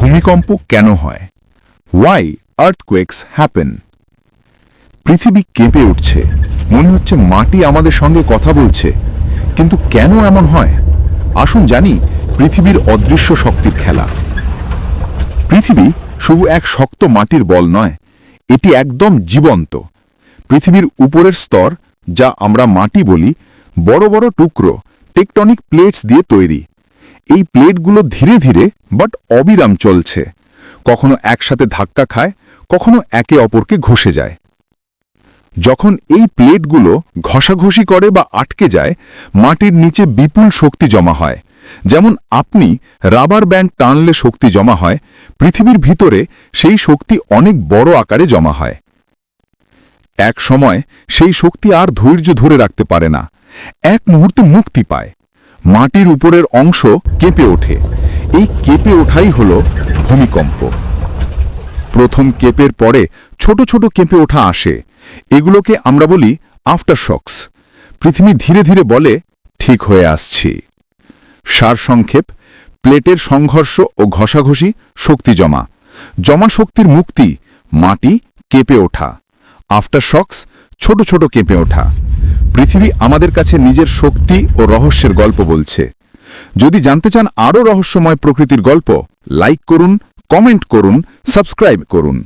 ভূমিকম্প কেন হয়? ওয়াই আর্থকোয়েকস হ্যাপেন পৃথিবী কেঁপে উঠছে। মনে হচ্ছে মাটি আমাদের সঙ্গে কথা বলছে। কিন্তু কেন এমন হয়? আসুন জানি পৃথিবীর অদৃশ্য শক্তির খেলা। পৃথিবী শুধু এক শক্ত মাটির বল নয়, এটি একদম জীবন্ত। পৃথিবীর উপরের স্তর, যা আমরা মাটি বলি, বড় বড় টুকরো, টেকটনিক প্লেটস দিয়ে তৈরি। এই প্লেটগুলো ধীরে ধীরে বাট অবিরাম চলছে। কখনো একসাথে ধাক্কা খায়, কখনো একে অপরকে ঘষে যায়। যখন এই প্লেটগুলো ঘষাঘষি করে বা আটকে যায়, মাটির নিচে বিপুল শক্তি জমা হয়। যেমন আপনি রাবার ব্যান্ড টানলে শক্তি জমা হয়, পৃথিবীর ভিতরে সেই শক্তি অনেক বড় আকারে জমা হয়। এক সময় সেই শক্তি আর ধৈর্য ধরে রাখতে পারে না। এক মুহূর্তে মুক্তি পায়। মাটির উপরের অংশ কেঁপে ওঠে। এই কেঁপে ওঠাই হল ভূমিকম্প। প্রথম কেঁপের পরে ছোট ছোট কেঁপে ওঠা আসে। এগুলোকে আমরা বলি আফটারশক্স পৃথিবী ধীরে ধীরে বলে, ঠিক হয়ে আসছি। সারসংক্ষেপ প্লেটের সংঘর্ষ ও ঘষাঘষি শক্তি জমা। জমা শক্তির মুক্তি, মাটি কেঁপে ওঠা। আফটার শক্স ছোট ছোট কেঁপে ওঠা। পৃথিবী আমাদের কাছে নিজের শক্তি ও রহস্যের গল্প বলছে। যদি জানতে চান আরও রহস্যময় প্রকৃতির গল্প লাইক করুন কমেন্ট করুন সাবস্ক্রাইব করুন।